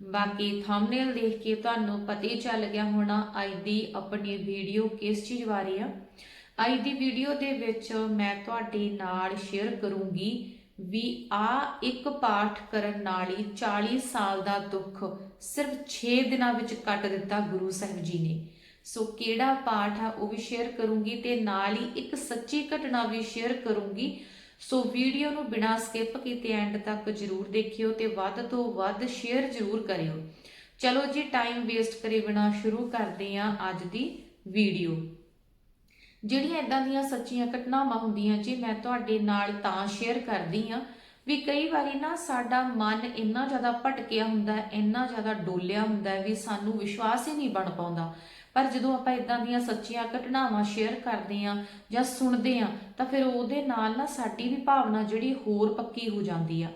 ਬਾਕੀ ਥੰਬਨੇਲ ਦੇਖ ਕੇ ਤੁਹਾਨੂੰ ਪਤਾ ਹੀ ਚੱਲ ਗਿਆ ਹੋਣਾ ਅੱਜ ਦੀ ਆਪਣੀ ਵੀਡੀਓ ਕਿਸ ਚੀਜ਼ ਬਾਰੇ ਆ। ਅੱਜ ਦੀ ਵੀਡੀਓ ਦੇ ਵਿੱਚ ਮੈਂ ਤੁਹਾਡੇ ਨਾਲ ਸ਼ੇਅਰ ਕਰੂੰਗੀ ਵੀ ਆ ਇੱਕ ਪਾਠ ਕਰਨ ਨਾਲ ਹੀ 40 ਸਾਲ ਦਾ ਦੁੱਖ ਸਿਰਫ 6 ਦਿਨਾਂ ਵਿੱਚ ਕੱਟ ਦਿੱਤਾ ਗੁਰੂ ਸਾਹਿਬ ਜੀ ਨੇ। ਸੋ ਕਿਹੜਾ ਪਾਠ ਆ ਉਹ ਵੀ ਸ਼ੇਅਰ ਕਰੂੰਗੀ ਤੇ ਨਾਲ ਹੀ ਇੱਕ ਸੱਚੀ ਘਟਨਾ ਵੀ ਸ਼ੇਅਰ ਕਰੂੰਗੀ ਸੋ ਵੀਡੀਓ ਨੂੰ ਬਿਨਾਂ ਸਕਿਪ ਕੀਤੇ ਐਂਡ ਤੱਕ ਜਰੂਰ ਦੇਖਿਓ ਤੇ ਵੱਧ ਤੋਂ ਵੱਧ ਸ਼ੇਅਰ ਜਰੂਰ ਕਰਿਓ। ਚਲੋ ਜੀ ਟਾਈਮ ਵੇਸਟ ਕਰੇ ਬਿਨਾਂ ਸ਼ੁਰੂ ਕਰਦੇ ਹਾਂ ਅੱਜ ਦੀ ਵੀਡੀਓ। ਜਿਹੜੀਆਂ ਇਦਾਂ ਦੀਆਂ ਸੱਚੀਆਂ ਘਟਨਾਵਾਂ ਹੁੰਦੀਆਂ ਜੀ, ਮੈਂ ਤੁਹਾਡੇ ਨਾਲ ਤਾਂ ਸ਼ੇਅਰ ਕਰਦੀ ਆ ਵੀ ਕਈ ਵਾਰੀ ਨਾ ਸਾਡਾ ਮਨ ਇੰਨਾ ਜ਼ਿਆਦਾ ਭਟਕਿਆ ਹੁੰਦਾ, ਇੰਨਾ ਜ਼ਿਆਦਾ ਡੋਲਿਆ ਹੁੰਦਾ ਵੀ ਸਾਨੂੰ ਵਿਸ਼ਵਾਸ ਹੀ ਨਹੀਂ ਬਣ ਪਾਉਂਦਾ। ਪਰ ਜਦੋਂ ਆਪਾਂ ਇਦਾਂ ਦੀਆਂ ਸੱਚੀਆਂ ਘਟਨਾਵਾਂ ਸ਼ੇਅਰ ਕਰਦੇ ਆ ਜਾਂ ਸੁਣਦੇ ਆ ਤਾਂ ਫਿਰ ਉਹਦੇ ਨਾਲ ਨਾ ਸਾਡੀ ਵੀ ਭਾਵਨਾ ਜਿਹੜੀ ਹੋਰ ਪੱਕੀ ਹੋ ਜਾਂਦੀ ਆ।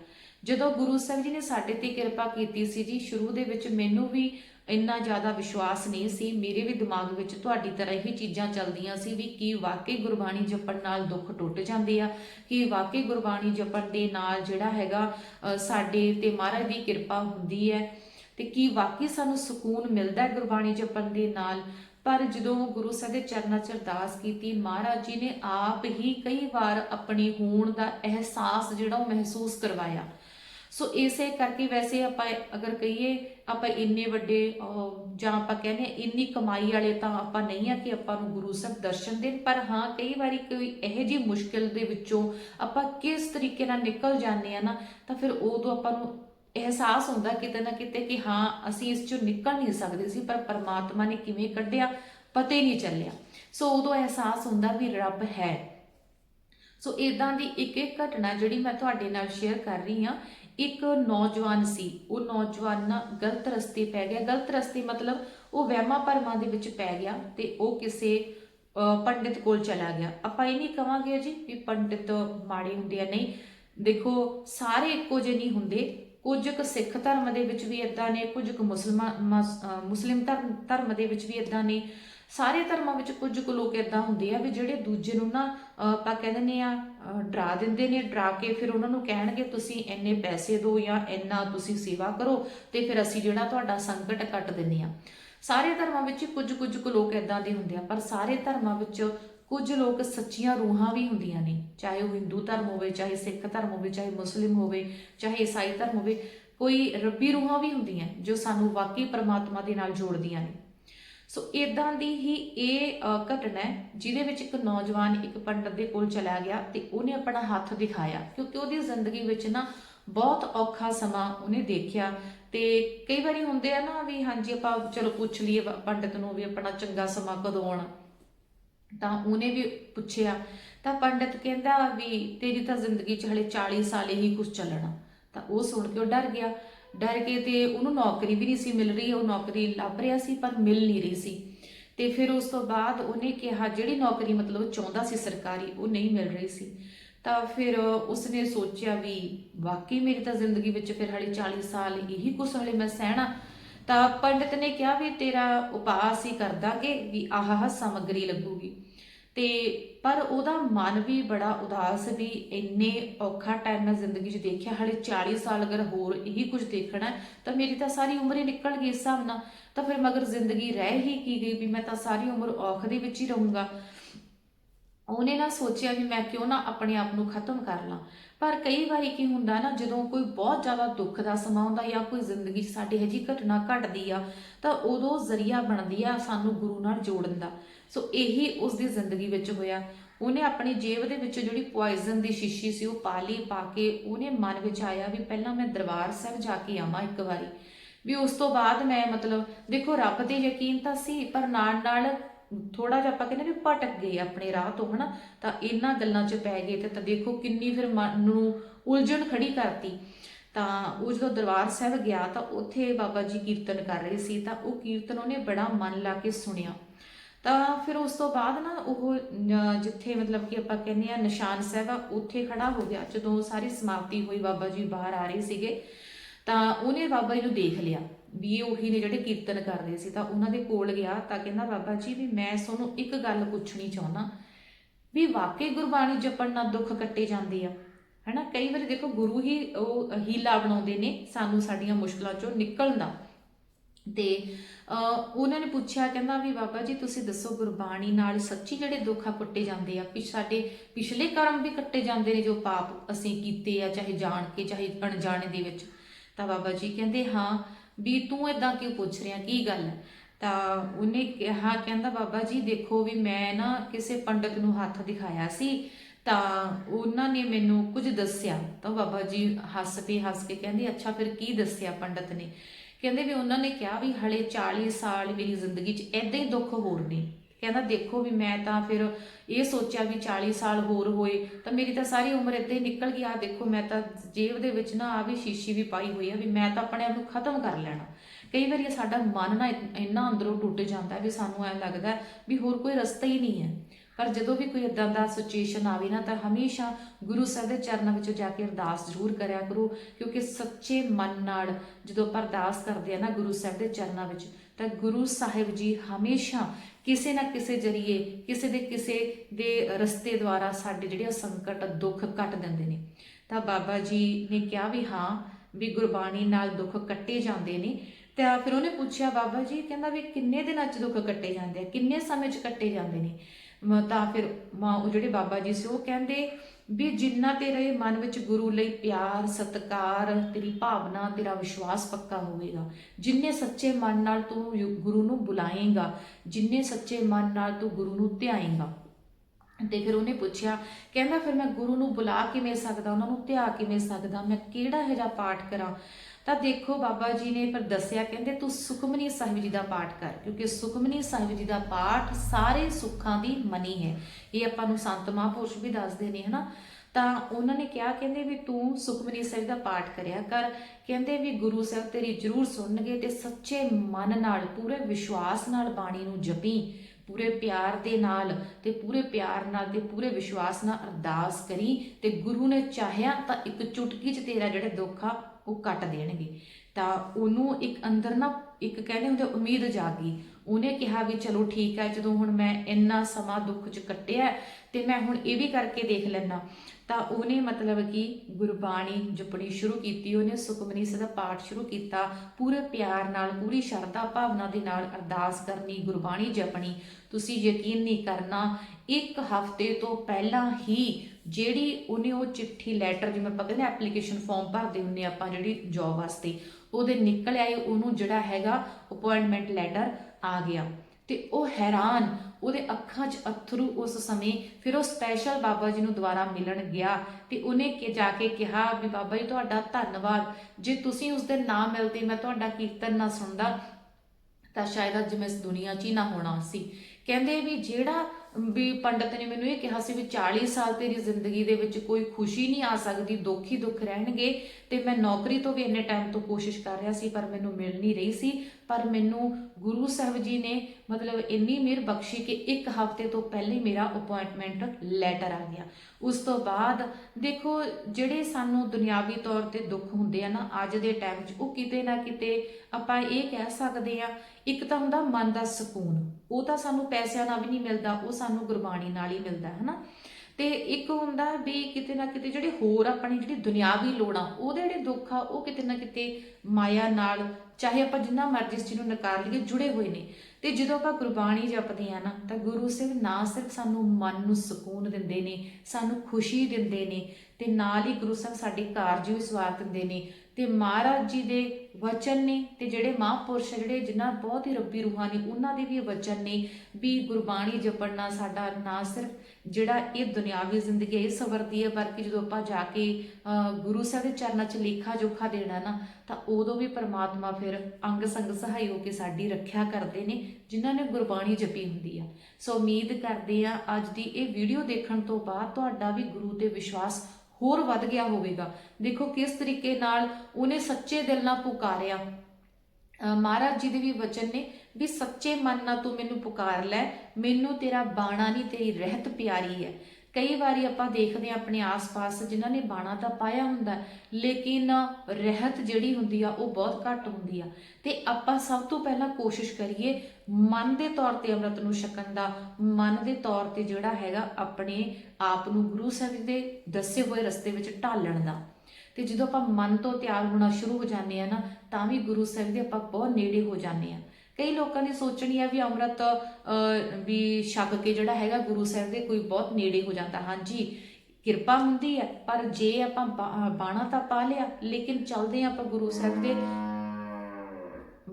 ਜਦੋਂ ਗੁਰੂ ਸਾਹਿਬ ਜੀ ਨੇ ਸਾਡੇ ਤੇ ਕਿਰਪਾ ਕੀਤੀ ਸੀ ਜੀ, ਸ਼ੁਰੂ ਦੇ ਵਿੱਚ ਮੈਨੂੰ ਵੀ ਇੰਨਾ ਜ਼ਿਆਦਾ ਵਿਸ਼ਵਾਸ ਨਹੀਂ ਸੀ, ਮੇਰੇ ਵੀ ਦਿਮਾਗ ਵਿੱਚ ਤੁਹਾਡੀ ਤਰ੍ਹਾਂ ਹੀ ਚੀਜ਼ਾਂ ਚੱਲਦੀਆਂ ਸੀ ਵੀ ਕੀ ਵਾਕਈ ਗੁਰਬਾਣੀ ਜਪਣ ਨਾਲ ਦੁੱਖ ਟੁੱਟ ਜਾਂਦੇ ਆ, ਕੀ ਵਾਕਈ ਗੁਰਬਾਣੀ ਜਪਣ ਦੇ ਨਾਲ ਜਿਹੜਾ ਹੈਗਾ ਸਾਡੇ ਤੇ ਮਹਾਰਾਜ ਦੀ ਕਿਰਪਾ ਹੁੰਦੀ ਹੈ। ਤੇ ਕੀ ਵਾਕਈ ਸਾਨੂੰ ਸਕੂਨ ਮਿਲਦਾ ਹੈ ਗੁਰਬਾਣੀ ਜਪਣ ਦੇ ਨਾਲ? ਪਰ ਜਦੋਂ ਗੁਰੂ ਸਾਹਿਬ ਦੇ ਚਰਨਾਂ 'ਚ ਅਰਦਾਸ ਕੀਤੀ, ਮਹਾਰਾਜ ਜੀ ਨੇ ਆਪ ਹੀ ਕਈ ਵਾਰ ਆਪਣੀ ਹੋਣ ਦਾ ਅਹਿਸਾਸ ਜਿਹੜਾ ਉਹ ਮਹਿਸੂਸ ਕਰਵਾਇਆ। ਸੋ ਇਸੇ ਕਰਕੇ ਵੈਸੇ ਆਪਾਂ ਅਗਰ ਕਹੀਏ, ਆਪਾਂ ਇੰਨੇ ਵੱਡੇ ਜਾਂ ਆਪਾਂ ਕਹਿੰਦੇ ਇੰਨੀ ਕਮਾਈ ਵਾਲੇ ਤਾਂ ਆਪਾਂ ਨਹੀਂ ਆ ਕਿ ਆਪਾਂ ਨੂੰ ਗੁਰੂ ਸਾਹਿਬ ਦਰਸ਼ਨ ਦੇਣ। ਪਰ ਹਾਂ, ਕਈ ਵਾਰੀ ਕੋਈ ਇਹੋ ਜਿਹੀ ਮੁਸ਼ਕਿਲ ਦੇ ਵਿੱਚੋਂ ਆਪਾਂ ਕਿਸ ਤਰੀਕੇ ਨਾਲ ਨਿਕਲ ਜਾਂਦੇ ਆ ਨਾ, ਤਾਂ ਫਿਰ ਉਹ ਤੋਂ ਆਪਾਂ ਨੂੰ ਅਹਿਸਾਸ ਹੁੰਦਾ ਕਿਤੇ ਨਾ ਕਿਤੇ ਕਿ ਹਾਂ ਅਸੀਂ ਇਸ ਚੋਂ ਨਿਕਲ ਨਹੀਂ ਸਕਦੇ ਸੀ ਪਰ ਪਰਮਾਤਮਾ ਨੇ ਕਿਵੇਂ ਕੱਢਿਆ ਪਤਾ ਹੀ ਨਹੀਂ ਚੱਲਿਆ। ਸੋ ਉਦੋਂ ਅਹਿਸਾਸ ਹੁੰਦਾ ਵੀ ਰੱਬ ਹੈ। ਸੋ ਇਦਾਂ ਦੀ ਇੱਕ ਇੱਕ ਘਟਨਾ ਜਿਹੜੀ ਮੈਂ ਤੁਹਾਡੇ ਨਾਲ ਸ਼ੇਅਰ ਕਰ ਰਹੀ ਹਾਂ ਇੱਕ ਨੌਜਵਾਨ ਸੀ। ਉਹ ਨੌਜਵਾਨ ਨਾ ਗਲਤ ਰਸਤੇ ਪੈ ਗਿਆ। ਗਲਤ ਰਸਤੇ ਮਤਲਬ ਉਹ ਵਹਿਮਾਂ ਭਰਮਾਂ ਦੇ ਵਿੱਚ ਪੈ ਗਿਆ ਤੇ ਉਹ ਕਿਸੇ ਅਹ, ਪੰਡਿਤ ਕੋਲ ਚਲਾ ਗਿਆ। ਆਪਾਂ ਇਹ ਨਹੀਂ ਕਵਾਂਗੇ ਜੀ ਵੀ ਪੰਡਿਤ ਮਾੜੇ ਹੁੰਦੇ ਆ ਨਹੀਂ। ਦੇਖੋ ਸਾਰੇ ਇੱਕੋ ਜਿਹੇ ਨਹੀਂ ਹੁੰਦੇ। ਕੁਝ ਕੁ ਸਿੱਖ ਧਰਮ ਦੇ ਵਿੱਚ ਵੀ ਇਦਾਂ ਨੇ, ਕੁਝ ਕੁ ਮੁਸਲਮਾਨ ਮੁਸਲਿਮ ਧਰਮ ਧਰਮ ਦੇ ਵਿੱਚ ਵੀ ਇਦਾਂ ਨੇ। ਸਾਰੇ ਧਰਮਾਂ ਵਿੱਚ ਕੁਝ ਕੁ ਲੋਕ ਇਦਾਂ ਹੁੰਦੇ ਆ ਵੀ ਜਿਹੜੇ ਦੂਜੇ ਨੂੰ ਨਾ ਆਪਾਂ ਕਹਿੰਦੇ ਨੇ ਆ ਡਰਾ ਦਿੰਦੇ ਨੇ, ਡਰਾ ਕੇ ਫਿਰ ਉਹਨਾਂ ਨੂੰ ਕਹਿਣਗੇ, ਤੁਸੀਂ ਇੰਨੇ ਪੈਸੇ ਦਿਓ ਜਾਂ ਇੰਨਾ ਤੁਸੀਂ ਸੇਵਾ ਕਰੋ ਤੇ ਫਿਰ ਅਸੀਂ ਜਿਹੜਾ ਤੁਹਾਡਾ ਸੰਕਟ ਕੱਟ ਦਿੰਨੇ ਆ। ਸਾਰੇ ਧਰਮਾਂ ਵਿੱਚ ਕੁਝ ਕੁਝ ਕੁ ਲੋਕ ਇਦਾਂ ਦੇ ਹੁੰਦੇ ਆ, ਪਰ ਸਾਰੇ ਧਰਮਾਂ ਵਿੱਚ ਕੁਝ ਲੋਕ ਸੱਚੀਆਂ ਰੂਹਾਂ ਵੀ ਹੁੰਦੀਆਂ ਨੇ, ਚਾਹੇ ਉਹ ਹਿੰਦੂ ਧਰਮ ਹੋਵੇ, ਚਾਹੇ ਸਿੱਖ ਧਰਮ ਹੋਵੇ, ਚਾਹੇ ਮੁਸਲਿਮ ਹੋਵੇ, ਚਾਹੇ ਈਸਾਈ ਧਰਮ ਹੋਵੇ, ਕੋਈ ਰੱਬੀ ਰੂਹਾਂ ਵੀ ਹੁੰਦੀਆਂ ਜੋ ਸਾਨੂੰ ਵਾਕਈ ਪ੍ਰਮਾਤਮਾ ਦੇ ਨਾਲ ਜੋੜਦੀਆਂ ਨੇ। ਸੋ ਇਦਾਂ ਦੀ ਹੀ ਇਹ ਘਟਨਾ ਹੈ, ਜਿਹਦੇ ਵਿੱਚ ਇੱਕ ਨੌਜਵਾਨ ਇੱਕ ਪੰਡਤ ਦੇ ਕੋਲ ਚਲਾ ਗਿਆ ਤੇ ਉਹਨੇ ਆਪਣਾ ਹੱਥ ਦਿਖਾਇਆ, ਕਿਉਂਕਿ ਉਹਦੀ ਜ਼ਿੰਦਗੀ ਵਿੱਚ ਨਾ ਬਹੁਤ ਔਖਾ ਸਮਾਂ ਉਹਨੇ ਦੇਖਿਆ ਤੇ ਕਈ ਵਾਰੀ ਹੁੰਦੇ ਆ ਨਾ ਵੀ ਹਾਂਜੀ ਆਪਾਂ ਚਲੋ ਪੁੱਛ ਲਈਏ ਪ- ਪੰਡਤ ਨੂੰ ਵੀ ਆਪਣਾ ਚੰਗਾ ਸਮਾਂ ਕਦੋਂ ਆਉਣਾ। ਤਾਂ ਉਹਨੇ ਵੀ ਪੁੱਛਿਆ, ਤਾਂ ਪੰਡਤ ਕਹਿੰਦਾ ਵੀ ਤੇਰੀ ਤਾਂ ਜ਼ਿੰਦਗੀ 'ਚ ਹਲੇ 40 ਸਾਲ ਹੀ ਕੁਝ ਚੱਲਣਾ। ਤਾਂ ਉਹ ਸੁਣ ਕੇ ਉਹ ਡਰ ਗਿਆ। ਡਰ ਕੇ ਤੇ ਉਹਨੂੰ ਨੌਕਰੀ ਵੀ ਨਹੀਂ ਸੀ ਮਿਲ ਰਹੀ, ਉਹ ਨੌਕਰੀ ਲੱਭ ਰਿਹਾ ਸੀ ਪਰ ਮਿਲ ਨਹੀਂ ਰਹੀ ਸੀ। ਤੇ ਫਿਰ ਉਸ ਤੋਂ ਬਾਅਦ ਉਹਨੇ ਕਿਹਾ, ਜਿਹੜੀ ਨੌਕਰੀ ਮਤਲਬ ਚਾਹੁੰਦਾ ਸੀ ਸਰਕਾਰੀ, ਉਹ ਨਹੀਂ ਮਿਲ ਰਹੀ ਸੀ। ਤਾਂ ਫਿਰ ਉਸਨੇ ਸੋਚਿਆ ਵੀ ਵਾਕਈ ਮੇਰੀ ਤਾਂ ਜ਼ਿੰਦਗੀ ਵਿੱਚ ਫਿਰ ਹਲੇ 40 ਸਾਲ ਇਹੀ ਕੁਛ ਹਲੇ ਮੈਂ ਸਹਿਣਾ। ਤਾਂ ਪੰਡਿਤ ਨੇ ਕਿਹਾ ਵੀ ਤੇਰਾ ਉਪਾਅ ਅਸੀਂ ਕਰ ਦਾਂਗੇ, ਵੀ ਆਹ ਆਹ ਸਮੱਗਰੀ ਲੱਗੂਗੀ। ਤੇ ਪਰ ਉਹਦਾ ਮਨ ਵੀ ਬੜਾ ਉਦਾਸ ਵੀ ਇੰਨੇ ਔਖਾ ਟਾਈਮ ਮੈਂ ਜ਼ਿੰਦਗੀ 'ਚ ਦੇਖਿਆ, ਹਲੇ 40 ਸਾਲ ਅਗਰ ਹੋਰ ਇਹੀ ਕੁਝ ਦੇਖਣਾ ਤਾਂ ਮੇਰੀ ਤਾਂ ਸਾਰੀ ਉਮਰ ਹੀ ਨਿਕਲ ਗਈ ਇਸ ਹਿਸਾਬ ਨਾਲ। ਤਾਂ ਫਿਰ ਮਗਰ ਜ਼ਿੰਦਗੀ ਰਹਿ ਹੀ ਕੀ ਗਈ ਵੀ ਮੈਂ ਤਾਂ ਸਾਰੀ ਉਮਰ ਔਖ ਦੇ ਵਿੱਚ ਹੀ ਰਹੂੰਗਾ। ਉਹਨੇ ਨਾ ਸੋਚਿਆ ਵੀ ਮੈਂ ਕਿਉਂ ਨਾ ਆਪਣੇ ਆਪ ਨੂੰ ਖਤਮ ਕਰ ਲਾਂ। ਪਰ ਕਈ ਵਾਰੀ ਕੀ ਹੁੰਦਾ ਨਾ, ਜਦੋਂ ਕੋਈ ਬਹੁਤ ਜ਼ਿਆਦਾ ਦੁੱਖ ਦਾ ਸਮਾਂ ਹੁੰਦਾ ਜਾਂ ਕੋਈ ਜ਼ਿੰਦਗੀ 'ਚ ਸਾਡੀ ਇਹੋ ਜਿਹੀ ਘਟਨਾ ਘਟਦੀ ਆ, ਤਾਂ ਉਦੋਂ ਜ਼ਰੀਆ ਬਣਦੀ ਆ ਸਾਨੂੰ ਗੁਰੂ ਨਾਲ ਜੋੜਨ ਦਾ। ਸੋ ਇਹੀ ਉਸ ਦੀ ਜ਼ਿੰਦਗੀ ਵਿੱਚ ਹੋਇਆ। ਉਹਨੇ ਆਪਣੀ ਜੇਬ ਦੇ ਵਿੱਚ ਜਿਹੜੀ ਪੋਇਜ਼ਨ ਦੀ ਸ਼ੀਸ਼ੀ ਸੀ ਉਹ ਪਾ ਲਈ, ਪਾ ਕੇ ਉਹਨੇ ਮਨ ਵਿੱਚ ਆਇਆ ਵੀ ਪਹਿਲਾਂ ਮੈਂ ਦਰਬਾਰ ਸਾਹਿਬ ਜਾ ਕੇ ਆਵਾਂ ਇੱਕ ਵਾਰੀ। ਵੀ ਉਸ ਤੋਂ ਬਾਅਦ ਮੈਂ ਮਤਲਬ, ਦੇਖੋ ਰੱਬ ਤੇ ਯਕੀਨ ਤਾਂ ਸੀ, ਪਰ ਨਾਲ ਨਾਲ ਥੋੜਾ ਜਿਹਾ ਆਪਾਂ ਕਹਿੰਦੇ ਵੀ ਭਟਕ ਗਏ ਆਪਣੇ ਰਾਹ ਤੋਂ, ਹਨਾ? ਤਾਂ ਇਹਨਾਂ ਗੱਲਾਂ 'ਚ ਪੈ ਗਏ ਤੇ ਤਾਂ ਦੇਖੋ ਕਿੰਨੀ ਫਿਰ ਮਨ ਨੂੰ ਉਲਝਣ ਖੜੀ ਕਰਤੀ। ਤਾਂ ਉਹ ਜਦੋਂ ਦਰਬਾਰ ਸਾਹਿਬ ਗਿਆ ਤਾਂ ਉੱਥੇ ਬਾਬਾ ਜੀ ਕੀਰਤਨ ਕਰ ਰਹੇ ਸੀ, ਤਾਂ ਉਹ ਕੀਰਤਨ ਉਹਨੇ ਬੜਾ ਮਨ ਲਾ ਕੇ ਸੁਣਿਆ। ਤਾਂ ਫਿਰ ਉਸ ਤੋਂ ਬਾਅਦ ਨਾ ਉਹ ਜਿੱਥੇ ਮਤਲਬ ਕਿ ਆਪਾਂ ਕਹਿੰਦੇ ਆ ਨਿਸ਼ਾਨ ਸਾਹਿਬ ਆ, ਉੱਥੇ ਖੜਾ ਹੋ ਗਿਆ। ਜਦੋਂ ਸਾਰੀ ਸਮਾਪਤੀ ਹੋਈ, ਬਾਬਾ ਜੀ ਬਾਹਰ ਆ ਰਹੇ ਸੀਗੇ, ਤਾਂ ਉਹਨੇ ਬਾਬਾ ਜੀ ਨੂੰ ਦੇਖ ਲਿਆ ਵੀ ਇਹ ਉਹੀ ਨੇ ਜਿਹੜੇ ਕੀਰਤਨ ਕਰ ਰਹੇ ਸੀ। ਤਾਂ ਉਹਨਾਂ ਦੇ ਕੋਲ ਗਿਆ ਤਾਂ ਕਹਿੰਦਾ, ਬਾਬਾ ਜੀ, ਵੀ ਮੈਂ ਤੁਹਾਨੂੰ ਇੱਕ ਗੱਲ ਪੁੱਛਣੀ ਚਾਹੁੰਦਾ ਵੀ ਵਾਕਈ ਗੁਰਬਾਣੀ ਜਪਣ ਨਾਲ ਦੁੱਖ ਕੱਟੇ ਜਾਂਦੇ ਆ? ਹੈਨਾ, ਕਈ ਵਾਰੀ ਦੇਖੋ ਗੁਰੂ ਹੀ ਉਹ ਹੀਲਾ ਬਣਾਉਂਦੇ ਨੇ ਸਾਨੂੰ ਸਾਡੀਆਂ ਮੁਸ਼ਕਲਾਂ ਚੋਂ ਨਿਕਲਣ ਦਾ। ਤੇ ਉਹਨਾਂ ਨੇ ਪੁੱਛਿਆ, ਕਹਿੰਦਾ ਵੀ ਬਾਬਾ ਜੀ ਤੁਸੀਂ ਦੱਸੋ ਗੁਰਬਾਣੀ ਨਾਲ ਸੱਚੀ ਜਿਹੜੇ ਦੁੱਖ ਆ ਕੱਟੇ ਜਾਂਦੇ ਆ? ਪਿਛ, ਸਾਡੇ ਪਿਛਲੇ ਕਰਮ ਵੀ ਕੱਟੇ ਜਾਂਦੇ ਨੇ ਜੋ ਪਾਪ ਅਸੀਂ ਕੀਤੇ ਆ, ਚਾਹੇ ਜਾਣ ਕੇ, ਚਾਹੇ ਅਣਜਾਣੇ ਦੇ ਵਿੱਚ। ਤਾਂ ਬਾਬਾ ਜੀ ਕਹਿੰਦੇ, ਹਾਂ, ਵੀ ਤੂੰ ਇਦਾਂ ਕਿਉਂ ਪੁੱਛ ਰਿਹਾ? ਕੀ ਗੱਲ ਹੈ? ਤਾਂ ਉਹਨੇ ਕਿਹਾ, ਕਹਿੰਦਾ, ਬਾਬਾ ਜੀ ਦੇਖੋ ਵੀ ਮੈਂ ਨਾ ਕਿਸੇ ਪੰਡਤ ਨੂੰ ਹੱਥ ਦਿਖਾਇਆ ਸੀ, ਤਾਂ ਉਹਨਾਂ ਨੇ ਮੈਨੂੰ ਕੁਝ ਦੱਸਿਆ। ਤਾਂ ਬਾਬਾ ਜੀ ਹੱਸ ਪਏ ਹੱਸ ਕੇ ਕਹਿੰਦੇ, ਅੱਛਾ, ਫਿਰ ਕੀ ਦੱਸਿਆ ਪੰਡਤ ਨੇ? ਕਹਿੰਦੇ ਵੀ ਉਹਨਾਂ ਨੇ ਕਿਹਾ ਵੀ ਹਲੇ 40 ਸਾਲ ਮੇਰੀ ਜ਼ਿੰਦਗੀ 'ਚ ਐਦਾਂ ਹੀ ਦੁੱਖ ਹੋਰ ਨੇ। ਕਹਿੰਦਾ ਦੇਖੋ ਵੀ ਮੈਂ ਤਾਂ ਫਿਰ ਇਹ ਸੋਚਿਆ ਵੀ 40 ਸਾਲ ਹੋਰ ਹੋਏ ਤਾਂ ਮੇਰੀ ਤਾਂ ਸਾਰੀ ਉਮਰ ਇੱਦਾਂ ਹੀ ਨਿਕਲ ਗਈ। ਆ ਦੇਖੋ ਮੈਂ ਤਾਂ ਜੇਬ ਦੇ ਵਿੱਚ ਨਾ ਆ ਵੀ ਸ਼ੀਸ਼ੀ ਵੀ ਪਾਈ ਹੋਈ ਆ ਵੀ ਮੈਂ ਤਾਂ ਆਪਣੇ ਆਪ ਨੂੰ ਖਤਮ ਕਰ ਲੈਣਾ। ਕਈ ਵਾਰੀ ਸਾਡਾ ਮਨ ਨਾ ਇੰਨਾ ਅੰਦਰੋਂ ਟੁੱਟ ਜਾਂਦਾ ਵੀ ਸਾਨੂੰ ਐਂ ਲੱਗਦਾ ਵੀ ਹੋਰ ਕੋਈ ਰਸਤਾ ਹੀ ਨਹੀਂ ਹੈ। ਪਰ ਜਦੋਂ ਵੀ ਕੋਈ ਇਦਾਂ ਦਾ ਸਿਚੁਏਸ਼ਨ ਆਵੇ ਨਾ, ਤਾਂ ਹਮੇਸ਼ਾ ਗੁਰੂ ਸਾਹਿਬ ਦੇ ਚਰਨਾਂ ਵਿੱਚ ਜਾ ਕੇ ਅਰਦਾਸ ਜ਼ਰੂਰ ਕਰਿਆ ਕਰੋ, ਕਿਉਂਕਿ ਸੱਚੇ ਮਨ ਨਾਲ ਜਦੋਂ ਆਪਾਂ ਅਰਦਾਸ ਕਰਦੇ ਆ ਨਾ ਗੁਰੂ ਸਾਹਿਬ ਦੇ ਚਰਨਾਂ ਵਿੱਚ, ਤਾਂ ਗੁਰੂ ਸਾਹਿਬ ਜੀ ਹਮੇਸ਼ਾ ਕਿਸੇ ਨਾ ਕਿਸੇ ਜਰੀਏ, ਕਿਸੇ ਦੇ ਕਿਸੇ ਦੇ ਰਸਤੇ ਦੁਆਰਾ ਸਾਡੇ ਜਿਹੜੇ ਸੰਕਟ, ਦੁੱਖ ਕੱਟ ਦਿੰਦੇ ਨੇ। ਤਾਂ ਬਾਬਾ ਜੀ ਨੇ ਕਿਹਾ ਵੀ ਹਾਂ, ਵੀ ਗੁਰਬਾਣੀ ਨਾਲ ਦੁੱਖ ਕੱਟੇ ਜਾਂਦੇ ਨੇ। ਤਾਂ ਫਿਰ ਉਹਨੇ ਪੁੱਛਿਆ, ਬਾਬਾ ਜੀ ਕਹਿੰਦਾ ਵੀ ਕਿੰਨੇ ਦਿਨਾਂ ਚ ਦੁੱਖ ਕੱਟੇ ਜਾਂਦੇ ਆ? ਕਿੰਨੇ ਸਮੇਂ ਚ ਕੱਟੇ ਜਾਂਦੇ ਨੇ? ਤਾਂ ਫਿਰ ਮਾਂ, ਉਹ ਜਿਹੜੇ ਬਾਬਾ ਜੀ ਸੀ, ਉਹ ਕਹਿੰਦੇ ਵੀ ਜਿੰਨਾ ਤੇਰੇ ਮਨ ਵਿੱਚ ਗੁਰੂ ਲਈ ਪਿਆਰ, ਸਤਿਕਾਰ, ਤੇਰੀ ਭਾਵਨਾ, ਤੇਰਾ ਵਿਸ਼ਵਾਸ ਪੱਕਾ ਹੋਵੇਗਾ। ਜਿੰਨੇ ਸੱਚੇ ਮਨ ਨਾਲ ਤੂੰ ਗੁਰੂ ਨੂੰ ਬੁਲਾਏਗਾ, ਜਿੰਨੇ ਸੱਚੇ ਮਨ ਨਾਲ ਤੂੰ ਗੁਰੂ ਨੂੰ ਧਿਆਏਗਾ। ਤੇ ਫਿਰ ਉਹਨੇ ਪੁੱਛਿਆ, ਕਹਿੰਦਾ, ਫਿਰ ਮੈਂ ਗੁਰੂ ਨੂੰ ਬੁਲਾ ਕਿਵੇਂ ਸਕਦਾ? ਉਹਨਾਂ ਨੂੰ ਧਿਆ ਕਿਵੇਂ ਸਕਦਾ? ਮੈਂ ਕਿਹੜਾ ਇਹੋ ਜਿਹਾ ਪਾਠ ਕਰਾਂ? ਤਾਂ ਦੇਖੋ ਬਾਬਾ ਜੀ ਨੇ ਫਿਰ ਦੱਸਿਆ, ਕਹਿੰਦੇ ਤੂੰ ਸੁਖਮਨੀ ਸਾਹਿਬ ਜੀ ਦਾ ਪਾਠ ਕਰ, ਕਿਉਂਕਿ ਸੁਖਮਨੀ ਸਾਹਿਬ ਜੀ ਦਾ ਪਾਠ ਸਾਰੇ ਸੁੱਖਾਂ ਦੀ ਮਨੀ ਹੈ। ਇਹ ਆਪਾਂ ਨੂੰ ਸੰਤ ਮਹਾਂਪੁਰਸ਼ ਵੀ ਦੱਸਦੇ ਨੇ, ਹਨਾ? ਤਾਂ ਉਹਨਾਂ ਨੇ ਕਿਹਾ, ਕਹਿੰਦੇ ਵੀ ਤੂੰ ਸੁਖਮਨੀ ਸਾਹਿਬ ਦਾ ਪਾਠ ਕਰਿਆ ਕਰ। ਕਹਿੰਦੇ ਵੀ ਗੁਰੂ ਸਾਹਿਬ ਤੇਰੀ ਜ਼ਰੂਰ ਸੁਣਨਗੇ ਤੇ ਸੱਚੇ ਮਨ ਨਾਲ, ਪੂਰੇ ਵਿਸ਼ਵਾਸ ਨਾਲ ਬਾਣੀ ਨੂੰ ਜਪੀ, ਪੂਰੇ ਪਿਆਰ ਦੇ ਨਾਲ ਤੇ ਪੂਰੇ ਪਿਆਰ ਨਾਲ ਤੇ ਪੂਰੇ ਵਿਸ਼ਵਾਸ ਨਾਲ ਅਰਦਾਸ ਕਰੀ ਤੇ ਗੁਰੂ ਨੇ ਚਾਹਿਆ ਤਾਂ ਇੱਕ ਚੁਟਕੀ 'ਚ ਤੇਰਾ ਜਿਹੜਾ ਦੁੱਖ ਆ ਉਹ ਕੱਟ ਦੇਣਗੇ। ਤਾਂ ਉਹਨੂੰ ਇੱਕ ਅੰਦਰ ਨਾ ਇੱਕ ਕਹਿੰਦੇ ਹੁੰਦੇ ਉਮੀਦ ਜਾਗੀ। ਉਹਨੇ ਕਿਹਾ ਵੀ ਚਲੋ ਠੀਕ ਹੈ ਜਦੋਂ ਹੁਣ ਮੈਂ ਇੰਨਾ ਸਮਾਂ ਦੁੱਖ 'ਚ ਕੱਟਿਆ ਹੈ, ਤੇ ਮੈਂ ਹੁਣ ਇਹ ਵੀ ਕਰਕੇ ਦੇਖ ਲੈਣਾ ਤਾਂ ਉਹਨੇ ਮਤਲਬ ਕਿ ਗੁਰਬਾਣੀ ਜਪਣੀ ਸ਼ੁਰੂ ਕੀਤੀ ਉਹਨੇ ਸੁਖਮਨੀ ਸਾਹਿਬ ਦਾ ਪਾਠ ਸ਼ੁਰੂ ਕੀਤਾ ਪੂਰੇ ਪਿਆਰ ਨਾਲ ਪੂਰੀ ਸ਼ਰਧਾ ਭਾਵਨਾ ਦੇ ਨਾਲ ਅਰਦਾਸ ਕਰਨੀ ਗੁਰਬਾਣੀ ਜਪਣੀ। ਤੁਸੀਂ ਯਕੀਨ ਨਹੀਂ ਕਰਨਾ ਇੱਕ ਹਫ਼ਤੇ ਤੋਂ ਪਹਿਲਾਂ ਹੀ ਜਿਹੜੀ ਉਹਨੇ ਉਹ ਚਿੱਠੀ ਲੈਟਰ ਜਿਵੇਂ ਆਪਾਂ ਕਹਿੰਦੇ ਐਪਲੀਕੇਸ਼ਨ ਫਾਰਮ ਭਰਦੇ ਹੁੰਨੇ ਆਪਾਂ ਜਿਹੜੀ ਜੌਬ ਵਾਸਤੇ ਉਹਦੇ ਨਿਕਲ ਆਏ ਉਹਨੂੰ ਜਿਹੜਾ ਹੈਗਾ ਅਪਾਇੰਟਮੈਂਟ ਲੈਟਰ ਆ ਗਿਆ। ਤੇ ਉਹ ਹੈਰਾਨ, ਉਹਦੇ ਅੱਖਾਂ 'ਚ ਅਥਰੂ ਉਸ ਸਮੇਂ। ਫਿਰ ਉਹ ਸਪੈਸ਼ਲ ਬਾਬਾ ਜੀ ਨੂੰ ਦੁਬਾਰਾ ਮਿਲਣ ਗਿਆ ਤੇ ਉਹਨੇ ਕਿ, ਜਾ ਕੇ ਕਿਹਾ ਵੀ ਬਾਬਾ ਜੀ, ਤੁਹਾਡਾ ਧੰਨਵਾਦ। ਜੇ ਤੁਸੀਂ ਉਸ ਦਿਨ ਨਾ ਮਿਲਦੇ, ਮੈਂ ਤੁਹਾਡਾ ਕੀਰਤਨ ਨਾ ਸੁਣਦਾ, ਤਾਂ ਸ਼ਾਇਦ ਅੱਜ ਮੈਂ ਇਸ ਦੁਨੀਆ 'ਚ ਹੀ ਨਾ ਹੋਣਾ ਸੀ। ਕਹਿੰਦੇ ਵੀ ਜਿਹੜਾ ਵੀ ਪੰਡਤ ਨੇ ਮੈਨੂੰ ਇਹ ਕਿਹਾ ਸੀ ਵੀ 40 ਸਾਲ ਤੇਰੀ ਜ਼ਿੰਦਗੀ ਦੇ ਵਿੱਚ ਕੋਈ ਖੁਸ਼ੀ ਨਹੀਂ ਆ ਸਕਦੀ, ਦੁੱਖ ਹੀ ਦੁੱਖ ਰਹਿਣਗੇ ਤੇ ਮੈਂ ਨੌਕਰੀ ਤੋਂ ਵੀ ਇੰਨੇ ਟਾਈਮ ਤੋਂ ਕੋਸ਼ਿਸ਼ ਕਰ ਰਿਹਾ ਸੀ, ਪਰ ਮੈਨੂੰ ਮਿਲ ਨਹੀਂ ਰਹੀ ਸੀ। ਪਰ ਮੈਨੂੰ ਗੁਰੂ ਸਾਹਿਬ ਜੀ ਨੇ ਮਤਲਬ ਇੰਨੀ ਮਿਹਰ ਬਖਸ਼ੀ ਕਿ ਇੱਕ ਹਫ਼ਤੇ ਤੋਂ ਪਹਿਲੇ ਮੇਰਾ ਅਪਾਇੰਟਮੈਂਟ ਲੈਟਰ ਆ ਗਿਆ। ਉਸ ਤੋਂ ਬਾਅਦ ਦੇਖੋ, ਜਿਹੜੇ ਸਾਨੂੰ ਦੁਨਿਆਵੀ ਤੌਰ ਤੇ ਦੁੱਖ ਹੁੰਦੇ ਆ ਨਾ, ਅੱਜ ਦੇ ਟਾਈਮ 'ਚ ਉਹ ਕਿਤੇ ਨਾ ਕਿਤੇ ਆਪਾਂ ਇਹ ਕਹਿ ਸਕਦੇ ਆ ਇੱਕ ਤਾਂ ਹੁੰਦਾ ਮਨ ਦਾ ਸਕੂਨ। ਉਹ ਤਾਂ ਸਾਨੂੰ ਪੈਸਿਆਂ ਨਾਲ ਵੀ ਨਹੀਂ ਮਿਲਦਾ, ਉਹ ਸਾਨੂੰ ਗੁਰਬਾਣੀ ਨਾਲ ਹੀ ਮਿਲਦਾ ਹੈ ਨਾ ਤੇ ਇੱਕ ਹੁੰਦਾ ਵੀ ਕਿਤੇ ਨਾ ਕਿਤੇ ਜਿਹੜੇ ਹੋਰ ਆਪਣੀ ਜਿਹੜੀ ਦੁਨਿਆਵੀ ਲੋੜਾਂ ਉਹਦੇ ਜਿਹੜੇ ਦੁੱਖ ਆ, ਉਹ ਕਿਤੇ ਨਾ ਕਿਤੇ ਮਾਇਆ ਨਾਲ, ਚਾਹੇ ਆਪਾਂ ਜਿੰਨਾ ਮਰਜ਼ੀ ਇਸ ਚੀਜ਼ ਨੂੰ ਨਕਾਰ ਲਈਏ, ਜੁੜੇ ਹੋਏ ਨੇ। ਤੇ ਜਦੋਂ ਆਪਾਂ ਗੁਰਬਾਣੀ ਜਪਦੇ ਆ ਨਾ, ਤਾਂ ਗੁਰੂ ਸਾਹਿਬ ਨਾ ਸਿਰਫ ਸਾਨੂੰ ਮਨ ਨੂੰ ਸਕੂਨ ਦਿੰਦੇ ਨੇ, ਸਾਨੂੰ ਖੁਸ਼ੀ ਦਿੰਦੇ ਨੇ, ਤੇ ਨਾਲ ਹੀ ਗੁਰੂ ਸਾਹਿਬ ਸਾਡੇ ਕਾਰਜ ਵੀ ਸਵਾਰ ਦਿੰਦੇ ਨੇ। ਤੇ ਮਹਾਰਾਜ ਜੀ ਦੇ ਵਚਨ ਨੇ ਤੇ ਜਿਹੜੇ ਮਹਾਂਪੁਰਸ਼ ਜਿਹੜੇ ਜਿਨ੍ਹਾਂ ਬਹੁਤ ਹੀ ਰੱਬੀ ਰੂਹਾਂ ਨੇ, ਉਹਨਾਂ ਦੇ ਵੀ ਵਚਨ ਨੇ ਵੀ ਗੁਰਬਾਣੀ ਜਪਣ ਨਾਲ ਸਾਡਾ ਨਾ ਸਿਰਫ ਜਿਹੜਾ ਇਹ ਦੁਨਿਆਵੀ ਜ਼ਿੰਦਗੀ ਇਹ ਸਵਰਦੀ ਹੈ, ਬਲਕਿ ਜਦੋਂ ਆਪਾਂ ਜਾ ਕੇ ਗੁਰੂ ਸਾਹਿਬ ਦੇ ਚਰਨਾਂ 'ਚ ਲੇਖਾ ਜੋਖਾ ਦੇਣਾ ਨਾ, ਤਾਂ ਉਦੋਂ ਵੀ ਪਰਮਾਤਮਾ ਫਿਰ ਅੰਗ ਸੰਗ ਸਹਾਈ ਹੋ ਕੇ ਸਾਡੀ ਰੱਖਿਆ ਕਰਦੇ ਨੇ, ਜਿਨ੍ਹਾਂ ਨੇ ਗੁਰਬਾਣੀ ਜਪੀ ਹੁੰਦੀ ਆ। ਸੋ ਉਮੀਦ ਕਰਦੇ ਆ ਅੱਜ ਦੀ ਇਹ ਵੀਡੀਓ ਦੇਖਣ ਤੋਂ ਬਾਅਦ ਤੁਹਾਡਾ ਵੀ ਗੁਰੂ ਤੇ ਵਿਸ਼ਵਾਸ ਹੋਰ ਵੱਧ ਗਿਆ ਹੋਵੇਗਾ। ਦੇਖੋ ਕਿਸ ਤਰੀਕੇ ਨਾਲ ਉਹਨੇ ਸੱਚੇ ਦਿਲ ਨਾਲ ਪੁਕਾਰਿਆ। ਅਹ ਮਹਾਰਾਜ ਜੀ ਦੇ ਵੀ ਵਚਨ ਨੇ ਵੀ ਸੱਚੇ ਮਨ ਨਾਲ ਤੂੰ ਮੈਨੂੰ ਪੁਕਾਰ ਲੈ, ਮੈਨੂੰ ਤੇਰਾ ਬਾਣਾ ਨਹੀਂ ਤੇਰੀ ਰਹਿਤ ਪਿਆਰੀ ਹੈ। ਕਈ ਵਾਰੀ ਆਪਾਂ ਦੇਖਦੇ ਹਾਂ ਆਪਣੇ ਆਸ-ਪਾਸ ਜਿਨ੍ਹਾਂ ਨੇ ਬਾਣਾ ਤਾਂ ਪਾਇਆ ਹੁੰਦਾ ਲੇਕਿਨ ਰਹਿਤ ਜਿਹੜੀ ਹੁੰਦੀ ਆ, ਉਹ ਬਹੁਤ ਘੱਟ ਹੁੰਦੀ ਆ। ਤੇ ਆਪਾਂ ਸਭ ਤੋਂ ਪਹਿਲਾਂ ਕੋਸ਼ਿਸ਼ ਕਰੀਏ ਮਨ ਦੇ ਤੌਰ ਤੇ ਅੰਮ੍ਰਿਤ ਨੂੰ ਛਕਣ ਦਾ। ਮਨ ਦੇ ਤੌਰ ਤੇ ਜਿਹੜਾ ਹੈਗਾ, ਆਪਣੇ ਆਪ ਨੂੰ ਗੁਰੂ ਸਾਹਿਬ ਦੇ ਦੱਸੇ ਹੋਏ ਰਸਤੇ ਵਿੱਚ ਢਾਲਣ ਦਾ। ਤੇ ਜਦੋਂ ਆਪਾਂ ਮਨ ਤੋਂ ਤਿਆਰ ਹੋਣਾ ਸ਼ੁਰੂ ਹੋ ਜਾਂਦੇ ਆ ਨਾ, ਤਾਂ ਵੀ ਗੁਰੂ ਸਾਹਿਬ ਦੇ ਆਪਾਂ ਬਹੁਤ ਨੇੜੇ ਹੋ ਜਾਂਦੇ ਆ। ਕਈ ਲੋਕਾਂ ਦੀ ਸੋਚਣੀ ਆ ਵੀ ਅੰਮ੍ਰਿਤ ਅਹ, ਵੀ ਛਕ ਕੇ ਜਿਹੜਾ ਹੈਗਾ ਗੁਰੂ ਸਾਹਿਬ ਦੇ ਕੋਈ ਬਹੁਤ ਨੇੜੇ ਹੋ ਜਾਂਦਾ। ਹਾਂਜੀ ਕਿਰਪਾ ਹੁੰਦੀ ਹੈ ਪਰ ਜੇ ਆਪਾਂ ਬਾਣਾ ਤਾਂ ਪਾ ਲਿਆ ਲੇਕਿਨ ਚੱਲਦੇ ਆ ਆਪਾਂ ਗੁਰੂ ਸਾਹਿਬ ਦੇ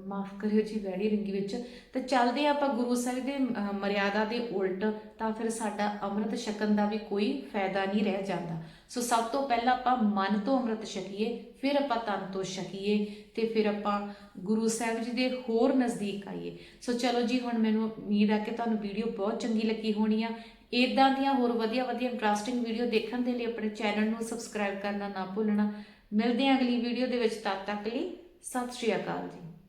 ਮਾਫ ਕਰਿਓ ਜੀ ਵੈੜੀ ਰਿੰਗੀ ਵਿੱਚ। ਤੇ ਚੱਲਦੇ ਆ ਆਪਾਂ ਗੁਰੂ ਸਾਹਿਬ ਦੇ ਮਰਿਆਦਾ ਦੇ ਉਲਟ, ਤਾਂ ਫਿਰ ਸਾਡਾ ਅੰਮ੍ਰਿਤ ਛਕਣ ਦਾ ਵੀ ਕੋਈ ਫਾਇਦਾ ਨਹੀਂ ਰਹਿ ਜਾਂਦਾ। ਸੋ ਸਭ ਤੋਂ ਪਹਿਲਾਂ ਆਪਾਂ ਮਨ ਤੋਂ ਅੰਮ੍ਰਿਤ ਛਕੀਏ, ਫਿਰ ਆਪਾਂ ਤਨ ਤੋਂ ਛਕੀਏ, ਤੇ ਫਿਰ ਆਪਾਂ ਗੁਰੂ ਸਾਹਿਬ ਜੀ ਦੇ ਹੋਰ ਨਜ਼ਦੀਕ ਆਈਏ। ਸੋ ਚਲੋ ਜੀ, ਹੁਣ ਮੈਨੂੰ ਉਮੀਦ ਆ ਕਿ ਤੁਹਾਨੂੰ ਵੀਡੀਓ ਬਹੁਤ ਚੰਗੀ ਲੱਗੀ ਹੋਣੀ ਆ। ਇਦਾਂ ਦੀਆਂ ਹੋਰ ਵਧੀਆ ਵਧੀਆ ਇੰਟਰਸਟਿੰਗ ਵੀਡੀਓ ਦੇਖਣ ਦੇ ਲਈ ਆਪਣੇ ਚੈਨਲ ਨੂੰ ਸਬਸਕ੍ਰਾਈਬ ਕਰਨਾ ਨਾ ਭੁੱਲਣਾ। ਮਿਲਦੇ ਹਾਂ ਅਗਲੀ ਵੀਡੀਓ ਦੇ ਵਿੱਚ, ਤਦ ਤੱਕ ਲਈ ਸਤਿ ਸ਼੍ਰੀ ਅਕਾਲ ਜੀ।